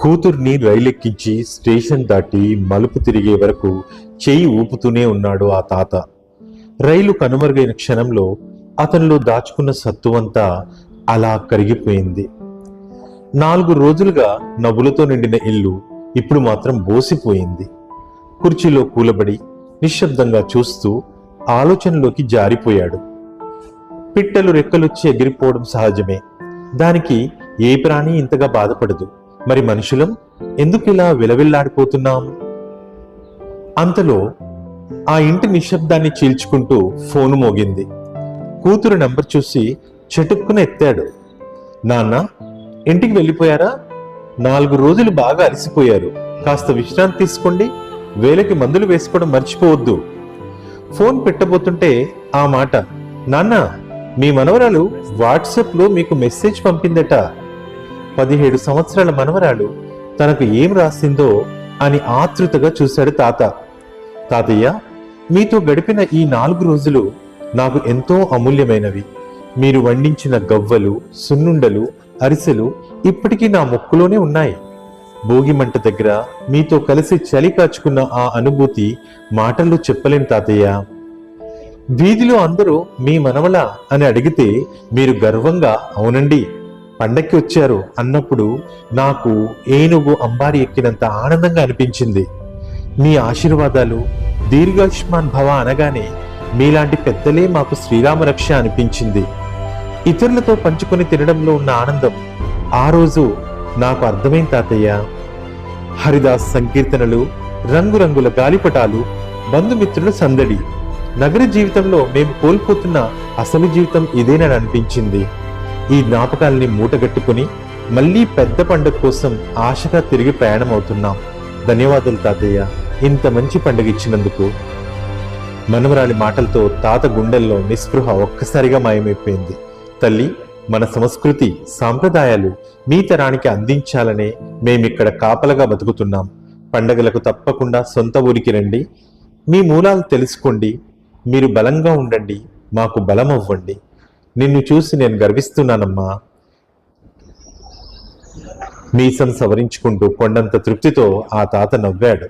కూతుర్ని రైలెక్కించి స్టేషన్ దాటి మలుపు తిరిగే వరకు చేయి ఊపుతూనే ఉన్నాడు ఆ తాత. రైలు కనుమరుగైన క్షణంలో అతనిలో దాచుకున్న సత్తువంతా అలా కరిగిపోయింది. నాలుగు రోజులుగా నవ్వులతో నిండిన ఇల్లు ఇప్పుడు మాత్రం బోసిపోయింది. కుర్చీలో కూలబడి నిశ్శబ్దంగా చూస్తూ ఆలోచనలోకి జారిపోయాడు. పిట్టలు రెక్కలొచ్చి ఎగిరిపోవడం సహజమే. దానికి ఏ ప్రాణి ఇంతగా బాధపడదు. మరి మనుషులం? ఎందుకు ఇలా విలవిల్లాడిపోతున్నాం? అంతలో ఆ ఇంటి నిశ్శబ్దాన్ని చీల్చుకుంటూ ఫోను మోగింది. కూతురు నంబర్ చూసి చెటుక్కున ఎత్తాడు. నాన్న ఇంటికి వెళ్ళిపోయారా? నాలుగు రోజులు బాగా అలసిపోయారు. కాస్త విశ్రాంతి తీసుకోండి. వేలకి మందులు వేసుకోవడం మర్చిపోవద్దు. ఫోన్ పెట్టబోతుంటే ఆ మాట నాన్న మీ మనవరాలు వాట్సాప్లో మీకు మెసేజ్ పంపిందట. పదిహేడు సంవత్సరాల మనవరాలు తనకు ఏం రాసిందో అని ఆతృతగా చూశాడు తాత. తాతయ్య మీతో గడిపిన ఈ నాలుగు రోజులు నాకు ఎంతో అమూల్యమైనవి. మీరు వండించిన గవ్వలు సున్నుండలు అరిసెలు ఇప్పటికీ నా ముక్కులోనే ఉన్నాయి. భోగిమంట దగ్గర మీతో కలిసి చలి కాచుకున్న ఆ అనుభూతి మాటల్లో చెప్పలేను తాతయ్య. వీధిలో అందరూ మీ మనవల అని అడిగితే మీరు గర్వంగా అవునండి పండక్కి వచ్చారు అన్నప్పుడు నాకు ఏనుగు అంబారి ఎక్కినంత ఆనందంగా అనిపించింది. మీ ఆశీర్వాదాలు దీర్ఘాయుష్మాన్ భవ అనగానే మీలాంటి పెద్దలే మాకు శ్రీరామ రక్ష అనిపించింది. ఇతరులతో పంచుకొని తినడంలో ఉన్న ఆనందం ఆ రోజు నాకు అర్థమైంది తాతయ్య? హరిదాస్ సంకీర్తనలు రంగురంగుల గాలిపటాలు బంధుమిత్రుల సందడి. నగర జీవితంలో మేము కోల్పోతున్న అసలు జీవితం ఇదేనని అనిపించింది. ఈ జ్ఞాపకాల్ని మూటగట్టుకుని మళ్ళీ పెద్ద పండుగ కోసం ఆశగా తిరిగి ప్రయాణం అవుతున్నాం ధన్యవాదాలు తాతయ్య. ఇంత మంచి పండుగ ఇచ్చినందుకు. మనవరాలి మాటలతో తాత గుండెల్లో నిస్పృహ ఒక్కసారిగా మాయమైపోయింది. తల్లి మన సంస్కృతి సాంప్రదాయాలు మీ తరానికి అందించాలనే మేమిక్కడ కాపలగా బతుకుతున్నాం. పండగలకు తప్పకుండా సొంత ఊరికి రండి. మీ మూలాలు తెలుసుకోండి. మీరు బలంగా ఉండండి. మాకు బలం అవ్వండి నిన్ను చూసి నేను గర్విస్తున్నానమ్మా. మీసం సవరించుకుంటూ కొండంత తృప్తితో ఆ తాత నవ్వాడు.